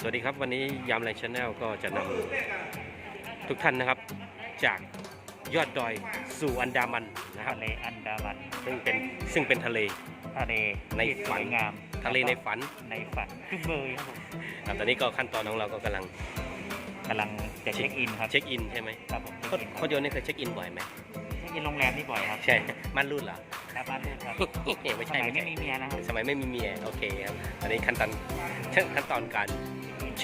สวัสดีครับวันนี้ยามแรงชาแนลก็จะนำทุกท่านนะครับ จากยอดดอยสู่อันดามันนะครับทะเลอันดามันซึ่งเป็นซึ่งเป็นทะเล ทะเลในที่สฝันวยงามทะเลในฝันในฝันคือเบยครับผมครับตอนนี้ก็ขั้นตอนของเราก็กำลังกำลังจะเช็คอินครับเช็คอินใช่ไหมครับผมโคตรโคตรโยนนี่เคยเช็คอินบ่อยไหมเช็คอินโรงแรมนี่บ่อยครับใช่มันรุ่นเหรอครับบ้านลูกครับไม่สใช่มัยไม่ไม่ใช่มีเมียนะครับสมัยไม่มีเมียโอเคครับอันนี้ขั้นตอนขั้นตอนการเ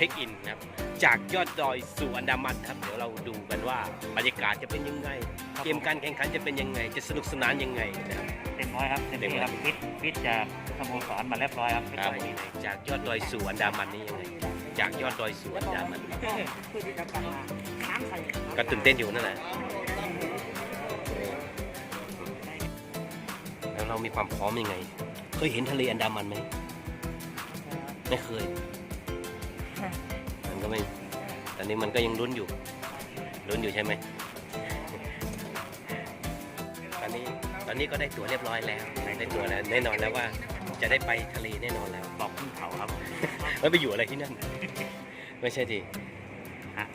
ช็คอินนะครับจากยอดดอยสู่อันดามันครับเดี๋ยวเราดูกันว่าบรรยากาศจะเป็นยังไงครับเกมการแข่งขันจะเป็นยังไง จะสนุกสนานยังไงนะครับ เต็มร้อยครับเต็มเต็มที่ร้อยครับฟิตฟิตจากสโมสรมาเรียบร้อยครับฟิตครับตัวนี้จากยอดดอยสู่อันดามันนี่ยังไง จากยอดดอยสู่อันดามันก็ตื่นเต้นอยู่นั่นแหละแล้วเรามีความพร้อมยังไง เคยเห็นทะเลอันดามันไหมไม่เคยมัน ก็ไม่ตอนนี้มันก็ยังลุ้นอยู่ลุ้นอยู่ใช่ไหมตอนนี้ตอนนี้ก็ได้ตั๋วเรียบร้อยแล้วได้ตั๋วแล้วแน่นอนแล้วว่าจะได้ไปทะเลแน่นอนแล้วบอกขึ้นเขาครับผมแล้วไปอยู่อะไรที่นั่น ไม่ใช่ดิฮะ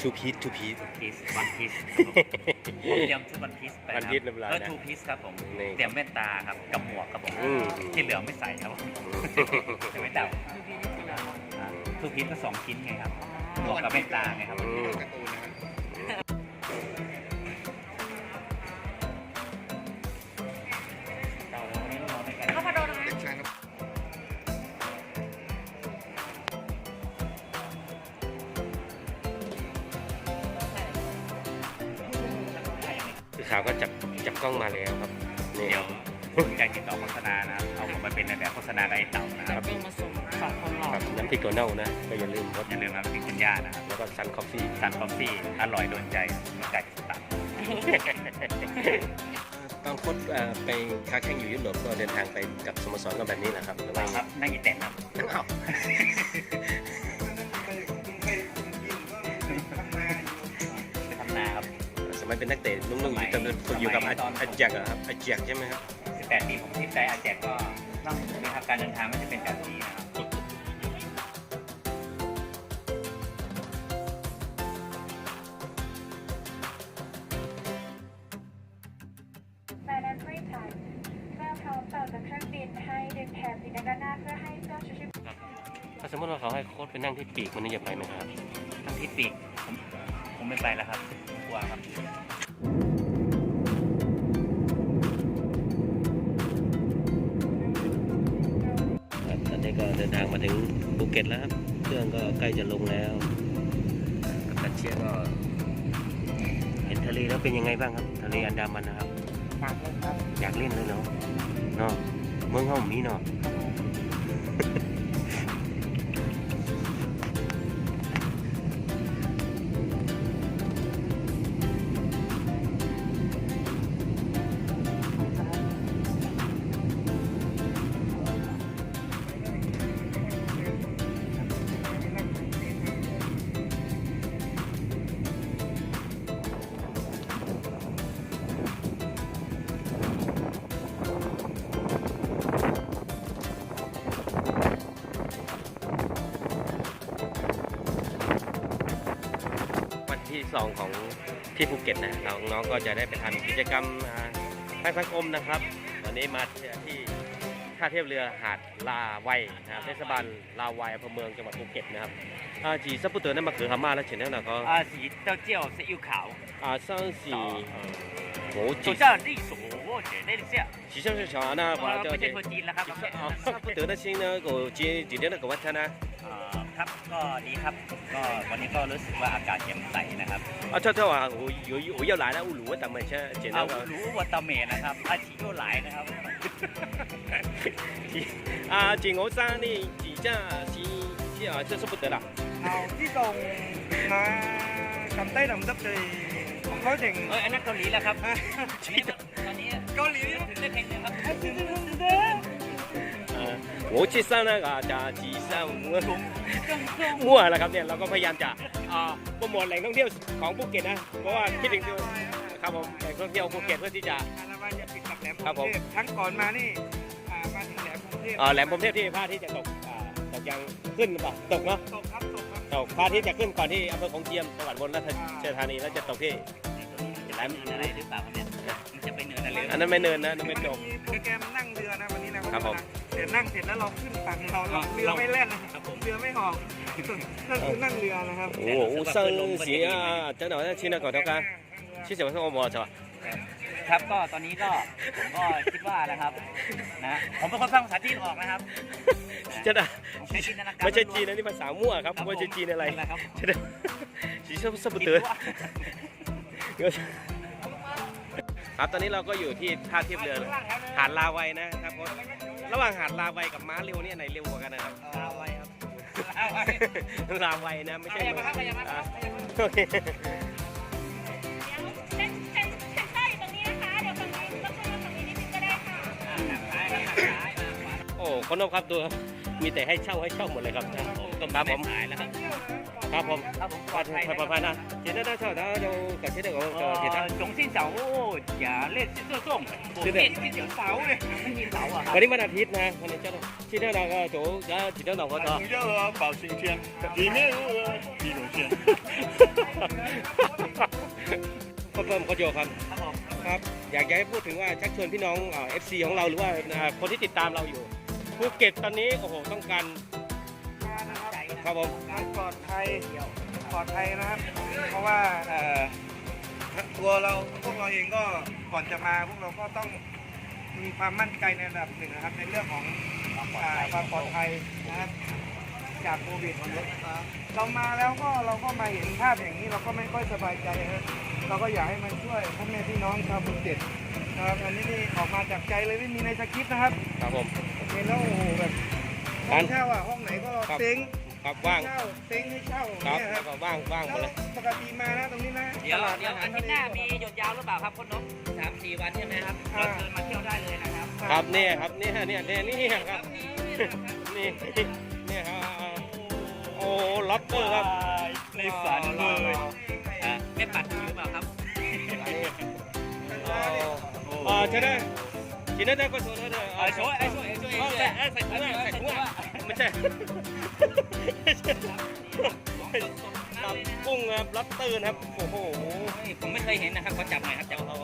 ทูพีททูพีทพีซวันพีซผมเตรียมชุดวันพีซไปนะ One Piece เรียบร้อยเออนะทูพีซครับผมนี่เตรียมแว่นตาครับกับหมวกครับผมอืมที่เหลือไม่ใส่ครับผมจะไม่ดั บทูพีซก็สองชิ้นไงครับหมวกกับแว่นตาไงครับ อืมเราไม่ต้องนอนด้วยกันคือข่าวก็จับจับกล้องมาแล้วครับ พริกตัวเน่านะก็อย่าลืมครับอย่าลืมครับพิคุณย่านะครับแล้วก็ซันคอฟฟี่ซันคอฟฟี่อร่อยโดนใจมีไก่ตับตอนโค้ชเอ่อไปค้าแข่งอยู่ยุโรปก็เดินทางไปกับสโมสรก็แบบนี้แหละครับหรือว่าครับนั่งอีแตนครับทั้งเอาไปทำนาครับสมัยเป็นนักเตะลุงๆอยู่ตอนนั้นฝึกอยู่กับอาอาแจกเหรอครับอาแจกใช่ไหมครับ18ปีผมที่ใจอาแจกก็ต้องมีครับการเดินทางไม่จะเป็นแบบนี้นะ ให้ดึงแถบสีแดงด้านหน้าเพื่อให้เจ้าชูชีพถ้าสมมติว่าเขาให้โค้ชไปนั่งที่ปีกมันนี่จะไปไหมครับทั้งที่ปีกผมผมไม่ไปแล้วครับกลัวครับครับตอนนี้ก็เดินทางมาถึงภูเก็ตแล้วครับ เครื่องก็ใกล้จะลงแล้วกับตันเชียร์ก็เห็นทะเลแล้วเป็นยังไงบ้างครับ ทะเลอันดามันนะครับหนักเลยครับ อยากเล่นเลยเนาะเนาะเมืองเฮามีเนาะ สองของที่ภูเก็ตนะเราน้องก็จะได้ไปทำกิจกรรมทางสังคมนะครับ วันนี้มาที่ท่าเทียบเรือหาดลาไวนะครับเทศบาลลาวัยอำเภอเมืองจังหวัดภูเก็ตนะครับอาจีซับปูเตอร์นั่นมาคือฮามาแล้วเฉียนแล้วนะก็อาสีเต้าเจี้ยวซีอิ๊วขาวอาซังสีโหจีเจ้าลี่สูโอ้เจ๋ได้ลิเซียจีเจ้าเฉยๆนะว่าเจ้าเจ้าไม่ใช่คนจีนแล้วครับซับปูเตอร์นั่นชิงนะกูจีจีเดียวนะกูวัฒนะ ครับก็ดีครับ ก็วันนี้ก็รู้สึกว่าอากาศแจ่มใสนะครับ 啊，这这话我有我要来了，我如果咱们先简 เอา 单个 รู้วัตเมนะครับอาชิโยหลายนะครับ 啊，景欧山呢，几架是是啊，这是不得了。 เอาที่ส่งมากับใต้ดำดับเลยผมเขาเจ๋ง เอ้ยอันนั้นเกาหลีแล้วครับตอนนี้ เกาหลี ถึงได้เพลงหนึงครับ 呃， โอ้ชิซันนะก็จะชิซังมั่วมั่วแล้วครับเนี่ยเราก็พยายามจะโปรโมทแหล่งท่องเที่ยวของภูเก็ตนะเพราะว่าคิดถึงครับผมแหล่งท่องเที่ยวภูเก็ตเพื่อที่จะครับผมทั้งก่อนมานี่มาถึงแหลมภูมเทพอ๋อแหลมภูเก็ตที่พาะที่จะตกตกยังขึ้นป่ะตกเนาะตกครับตกครับตกพระที่จะขึ้นก่อนที่อำเภอของเทียมจังหวัดบนราชธานีแล้วจะตกที่แหลมอะไรหรือเปล่าครับเนี่ยมันจะไปเนินอะไรอันนั้นไม่เนินนะนั่นไม่ตกโปรแกรมนั่งเรือนะวันนี้นะครับผม เดี๋ยวนั่งเสร็จแล้วเราขึ้นฝั่งเราเราเรือไม่แล่นนะครับเรือไม่หอกนั่นคือนั่งเรือนะครับโอ้โหเซิงเสียจังหวะนั้นชี้หน้าก่อนเท่ากันชี้เสียงว่าโอมอใช่ปะครับก็ตอนนี้ก็ผมก็คิดว่านะครับนะผมเป็นคนฟังภาษาจีนออกนะครับจะได้ผมใช้จินตนาการไม่ใช่จีนนะนี่ภาษามั่วครับไม่ใช่จีนอะไรนะครับจะได้ชี้ชอบสบุตเตอร์ครับตอนนี้เราก็อยู่ที่ท่าเทียบเรือหาดลาวัยนะครับผม ระหว่างหาดลาวัยกับม้าเร็วเนี่ยไหนเร็วกว่ากันนะครับ ลาไว้ครับลาวัยนะไม่ใช่ยับมาครับยับมาครับโอเคเดี๋ยวฝั่งนี้นะคะเดี๋ยวก็คือฝั่งนี้นิดนึงก็ได้ค่ะโอ้คนนอกครับตัวมีแต่ให้เช่าให้เช่าหมดเลยครับครับผมหายแล้วครับ ครับผมครับผมปลอดภัยนะครับ ปลอดภัยนหน้าด้ชอถ้วเรากับเช่นเด้ยวกัเห็นนะ จงสิ้นเสาอย่าเล่นสิ้นเสื้อส้มผมเล่นสิ้นเสาเลยไม่มีเสาอะวันนี้วันอาทิตย์นะวันนี้เจ้าที่เดียวกันก็โจจะที่เดียวกันก็จะเยอะเป่าชิงเทียนดีไม่รู้ดีหนูเทียนเพิ่มก็โยครับครับ อยากจะให้พูดถึงว่าชักชวนพี่น้องเอฟซีของเราหรือว่าคนที่ติดตามเราอยู่ภูเก็ตตอนนี้โอ้โหต้องการ ครับครับผมการปลอดภัยปลอดภัยนะครับ เพราะว่าเอ่อตัวเราพวกเราเองก็ก่อนจะมาพวกเราก็ต้องมีความมั่นใจในระดับหนึ่งนะครับ ในเรื่องของอ่าความปลอดภัยนะครับจากโควิดเรามาแล้วก็เราก็มาเห็นภาพอย่างนี้เราก็ไม่ค่อยสบายใจนะเราก็อยากให้มันช่วยพ่อแม่พี่น้องชาวภูเก็ตนะครับอันนี้นี่ออกมาจากใจเลยไม่มีในสคริปต์นะครับ ครับผมเห็นแล้วโอ้โหแบบห้องเช่าอะห้องไหนก็ครับเซ้ง ครับว่างเช่าเซ้งให้เช่าครับเนี่ยคแล้รัวก็ว่างว่างหมดเลย ปกติมานะตรงนี้นะเดี๋ยวตลาเดี๋ยวอาทิตย์หน้ามีหยุดยาวหรือเปล่าครับคุณนกสามสี่วันใช่ไหมครับเราเชิญมาเที่ยวได้เลยนะครับครับเนี่ยครับเนี่ยเนี่ยเนี่ยนี่ครับนี่นี่ครับโอ้ล็อตเตอร์ครับในฝันเลยอะไม่ปัดหรือเปล่าครับอ่าใช่ได้กินได้ก็โชว์ได้เลยไอ้ช่วยไอ้ช่วยไอ้ช่วยใส่ใส่ถุงใส่ถุงไม่ใช่กับ ครับล็อตเตอร์ครับโอ้โหผมไม่เคยเห็นนะครับเขาจับหน่อยครับจับเอา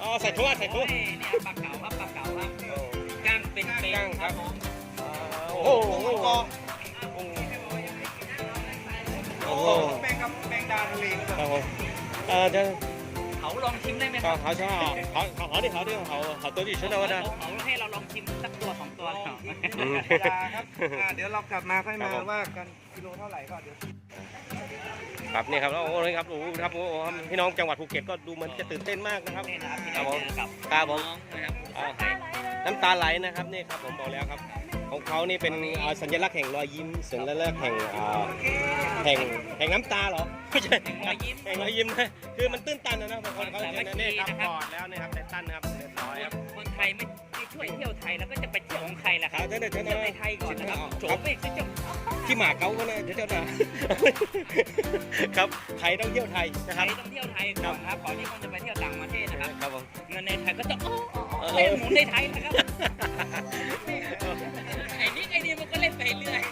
อ๋อใส่ถุงใส่ถุงเนี่ยปลาเก๋าครับปลาเก๋าครับก้างเป็นเป็นครับผมโอ้โหโอ้โหโอ้โหแมงกับแมงดาทะเลครับผมอ่าจะเขาลองชิมได้ไหมคเขารับเขาชอบเขาเขาเขาดิเขาดิเขาเขาตัวดิฉันเอาได้เขาให้เราลองชิมสักตัวสองตัวครับยาครับอ่าเดี๋ยวเรากลับมาค่อยมาว่ากันกิโลเท่าไหร่ก็เดี๋ยว ครับนี่ครับแล้วโอ้โหครับโอ้โหครับโอ้โหพี่น้องจังหวัดภูเก็ตก็ดูมันจะตื่นเต้นมากนะครับ นี่นะครับที่เราเจอกับครับผม น้องนะครับอ่าน้ำตาไหลนะครับนี่ครับผมบอกแล้วครับ ของเขานี่เป็นอ่าสัญลักษณ์แห่งรอยยิ้มสัญลักษณ์แห่งอ่าแห่งแห่งน้ำตาเหรอไม่ใช่แห่งรอยยิ้ม แห่งรอยยิ้มนะคือมันตื้นตันนะนะบางคนเขาจะนี่ครับกอดแล้วนะครับไททันนะครับเรียบร้อยครับคนไทยไม่ไม่ช่วยเที่ยวไทยแล้วก็จะไปเที่ยวของใครล่ะคครัรับบเดี๋ยวเดี๋ยวเที่ยวในไทยก่อนนะครับโฉบไปจะจะที่หมาเก๊าก็นะเดี๋ยวเจ้าหน้า ครับไทยต้องเที่ยวไทยนะไทครับยต้องเที่ยวไทยก่อนครับก่อนที่คนจะไปเที่ยวต่างประเทศนะครับครับผม เงินในไทยก็จะโอ้โอ้เล่นหมุนในไทยนะครับไอ้นี่ไอ้นี่มันก็เล่นไปเรื่อย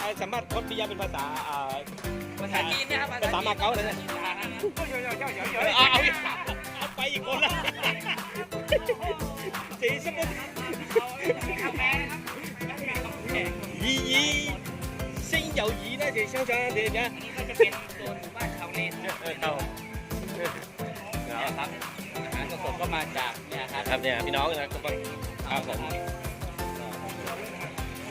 อ่าสามารถคดพิยาเป็นภาษาอ่า ภาษาจีนนะครับภาษามาเก๊าเลยนะเอาเอาอีกเอา ไปอีกคนละสีสมุทรยียีซิงเหยายีนะสีเชียวชาเดี๋ยวนะนี่ก็จะเป็นโซนหมู่บ้านชาวเลนเออเข้านะครับอาหารสดๆก็มาจากเนี่ยครับครับเนี่ยพี่น้องนะครับครับผม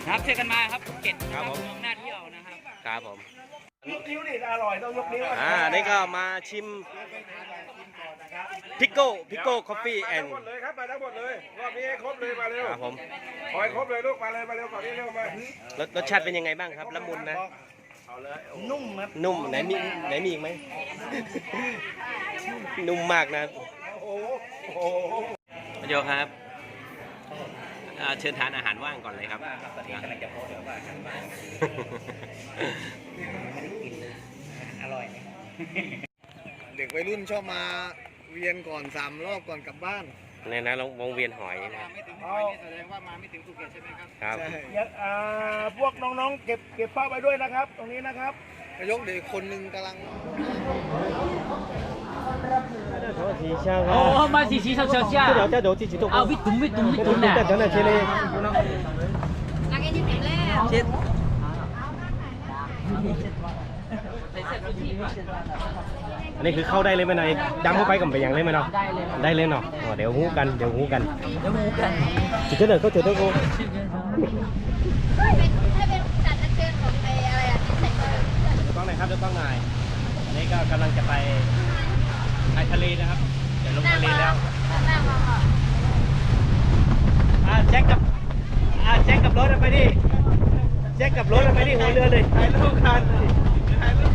ครับเจอกันมาครับภูเก็ตครับผมเมืองน่าเที่ยวนะครับครับผมยกนิ้วดิอร่อยต้องยกนิ้วอ่านี่ก็มาชิม พิกโก้พิกโก้คอฟฟี่แอนหมดเลยครับมาทั้งหมดเลยรอบนี้ให้ครบเลยมาเร็วครับผมขอให้ครบเลยลูกมาเลยมาเร็วก่อนนี้เร็วมารสรสชาติเป็นยังไงบ้างครับละมุนนะนุ่มครับนุ่มไหนมีไหนมีอีกไหม นุ่มมากนะโอ้โหโอ้โหพโยครับอ่าเชิญทานอาหารว่างก่อนเลยครับว่าครับตอนนี้กำลังจะโพสต์เดี๋ยวว่ากันบ้างอร่อยไหมเด็กวัยรุ่นชอบมา เวียนก่อนสามรอบก่อนกลับบ้าน ในนั้นวงเวียนหอยนะ เอา ครับ อย่าอ่าพวกน้องๆ เก็บเก็บภาพไว้ด้วยนะครับ ตรงนี้นะครับนายกเด็กคนหนึ่งกำลัง 哦，买几几上小下。这条这条几几多？啊，没懂没懂没懂的。等等，这里。 อันนี้คือเข้าได้เลยไหมนายดำเข้าไปกับไปยังเลยไหมเนาะได้เลยเนาะอ๋อเดี๋ยวหูกันเดี๋ยวหูกันเดี๋ยวหูกันจุดเดินก็จุดเดินกูถ้าเป็นถ้าจัดนักเรียนของไออะไรอะที่ใส่เสื้อต้องไหนครับเดี๋ยวต้องไหนอันนี้ก็กำลังจะไปไปทะเลนะครับเดี๋ยวลงทะเลแล้วหน้ามาค่ะอ่าแจ็คกับอ่าแจ็คกับรถเอาไปดิแจ็คกับรถเอาไปดิหัวเรือเลยถ่ายรูปกันถ่ายรูป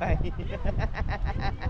say.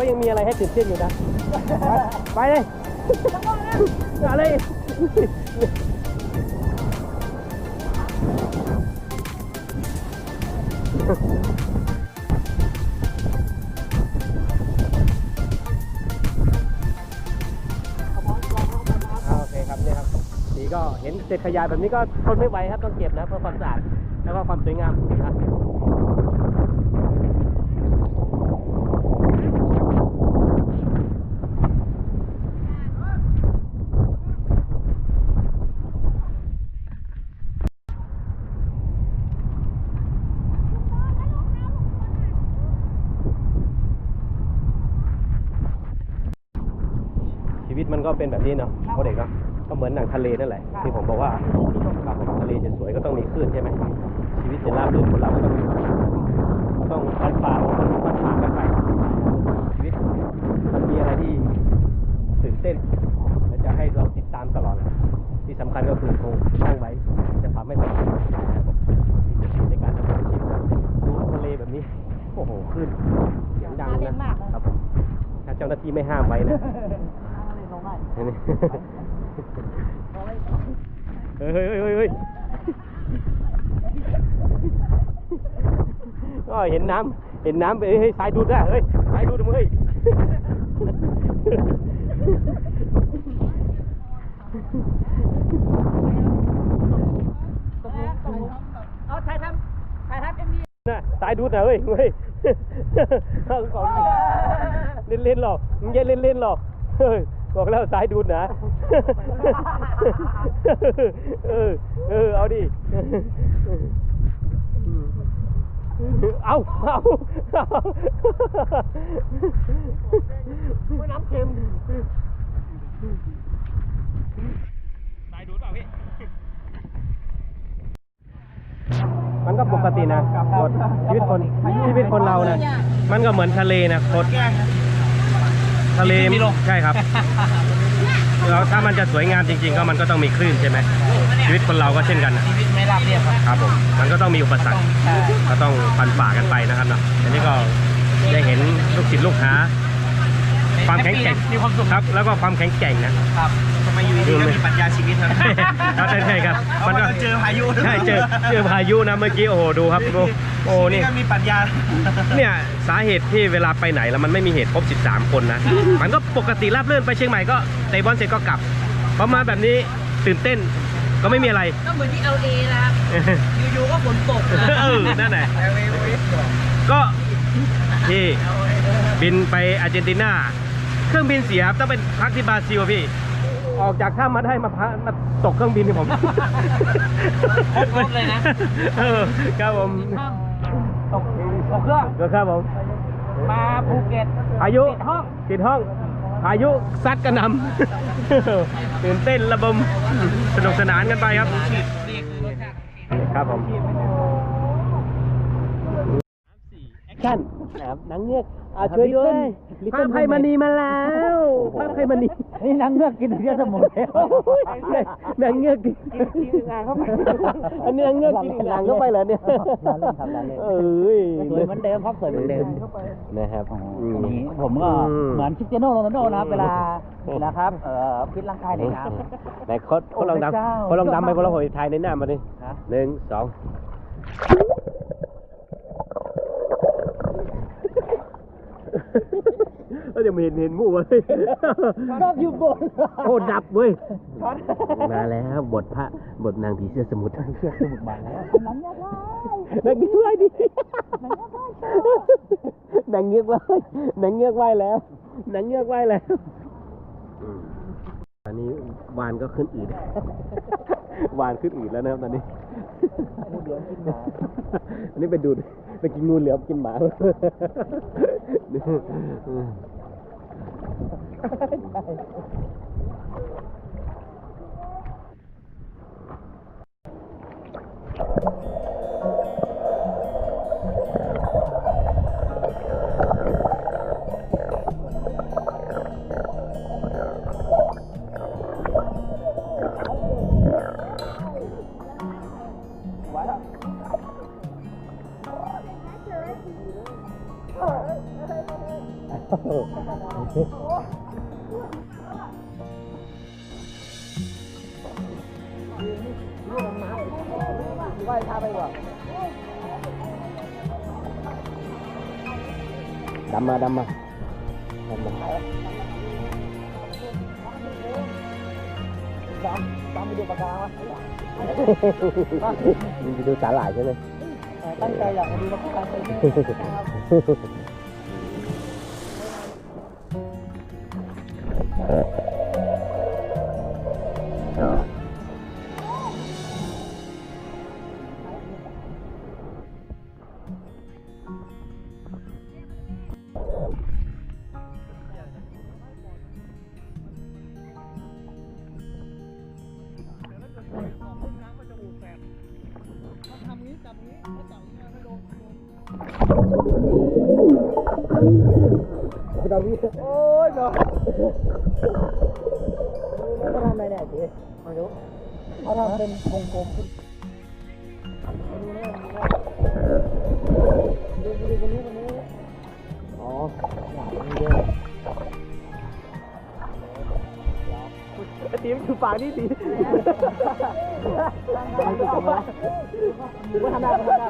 ก็ยังมีอะไรให้ตื่นเต้นอยู่นะ ไปไปเลยอะไรอ่าโอเคครับเนี่ยครับนี่ก็เห็นเศษขยะแบบนี้ก็ทนไม่ไหวครับต้องเก็บนะเพื่อความสะอาดแล้วก็ความสวยงามนะ ก็เป็นแบบนี้เนาะโคเด็กเนาะก็เหมือนหนังทะเลนั่นแหละ ที่ผมบอกว่าครับผมทะเลจะสวยก็ต้องมีคลื่นใช่ไหมชีวิตจะราบรื่นคนเราก็ต้องมีก็ต้องพันฝ่าพันฝ่ากันไปชีวิตมันมีอะไรที่ตื่นเต้นและจะให้เราติดตามตลอดเลยที่สำคัญก็คือโครงตั้งไว้จะทำให้ประสบความสำเร็จนะครับนี่คือในการดำเนินชีวิตนะดูทะเลแบบนี้โอ้โหคลื่นเสียงดังนะครับผมถ้าเจ้าหน้าที่ไม่ห้ามไว้นะนี่ เฮ้ยเฮ้ยเฮ้ยเฮ้ยก็เห็นน้ำเห็นน้ำไปเฮ้ยสายดูดอะเฮ้ยสายดูดมึงเฮ้ยเอาถ่ายทำถ่ายทำเอ็มวีน่ะสายดูดนะเฮ้ยเฮ้ยเข้าก่อนเล่นเล่นๆหรอกมึงอย่าเล่นเล่นๆหรอกเฮ้ย บอกแล้วสายดูดนะ เออ เออ เอาดิ เอาเอาเอาน้ำเค็มสายดูดเปล่าพี่ มันก็ปกตินะกฎชีวิตคนชีวิตคนเรานะ มันก็เหมือนทะเลนะกฎ ทะเลใช่ครับแล้วถ้ามันจะสวยงามจริง ๆ ก็มันก็ต้องมีคลื่นใช่ไหมชีวิตคนเราก็เช่นกันนะชีวิตไม่ราบเรียบครับครับผมมันก็ต้องมีอุปสรรคใช่ก็ต้องฟันฝ่ากันไปนะครับเนาะอันนี้ก็ได้เห็นลูกศิษย์ลูกหา ความแข็งแกร่ง มีความสุขครับ แล้วก็ความแข็งแกร่งนะครับทำไมอยู่ดีๆก็มีปรัชญาชีวิตครับครับใช่ใช่ครับมันก็เจอพายุใช่เจอเจอพายุนะเมื่อกี้โอ้โหดูครับดูโอ้นี่ก็มีปรัชญาเนี่ยสาเหตุที่เวลาไปไหนแล้วมันไม่มีเหตุครบ 13 คนนะ มันก็ปกติราบเรื่นไปเชียงใหม่ก็เตะบอลเสร็จก็กลับพอมาแบบนี้ตื่นเต้นก็ไม่มีอะไรก็เหมือนที่เอลเอนะครับอยู่ๆก็ฝนตกนะเออนั่นแหละก็ที่บินไปอาร์เจนตินา เครื่องบินเสียครับต้องเป็นพักที่บราซิลอะพี่ ออกจากถ้ำมาได้มาพักมาตกเครื่องบินที่ผมครบเลยนะ เออครับผมตกตกเครื่องก็ครับผมมาภูเก็ตพายุติดห้องติดห้องพายุซัดกระหนำตื่นเต้นระบมสนุกสนานกันไปครับครับผมแอค ชั่นนะครับหนังเงือกอ่าช่วยด้วยภาพไพมณีมาแล้วภาพไพมณีนี่นางเงือกกินเยอะสมุนแล้วหนังเงือกกินกินงานเข้าไปอันนี้หนังเงือกกินหลังเข้าไปเหรอเนี่ยล้อเล่นครับล้อเล่นเอ้ยสวยเหมือนเดิมครับสวยเหมือนเดิมนะครับอืมนี้ผมก็อืมเหมือนคริสเตียโนโรนัลโดนะครับเวลานะครับเอ่อฟิตร่างกายในน้ำไหนโคดโคดลองดโอ้พระเจ้าำโคดลองดำไปโคดลองหอยไทยในหน้ามาดิฮะหนึ่งสอง เอ้ยเดี๋ยวไม่เห็นเห็นหมู่เลยก็อยู่บนโอ้ดับเว้ยมาแล้วบทพระบทนางผีเสื้อสมุทรเสื้อสมุทรมาแล้วนางเงือกว่ายนางเงือกว่ายดินางเงือกว่ายนางเงือกว่ายแล้วนางเงือกว่ายแล้วอันนี้วานก็ขึ้นอืดวานขึ้นอืดแล้วนะครับตอนนี้อันนี้ไปดูดไปกินงูเหลือมกินหมา Thank you. ดำดำไปดูปากกาวะ ทำอะไรเนี่ยจีมาดูเขาทำเป็นวงกลมขึ้นดูนะดูดูดูคนนี้คนนี้อ๋อหนามันเยตีมคือปากนี่ตีว่าทำได้ทำได้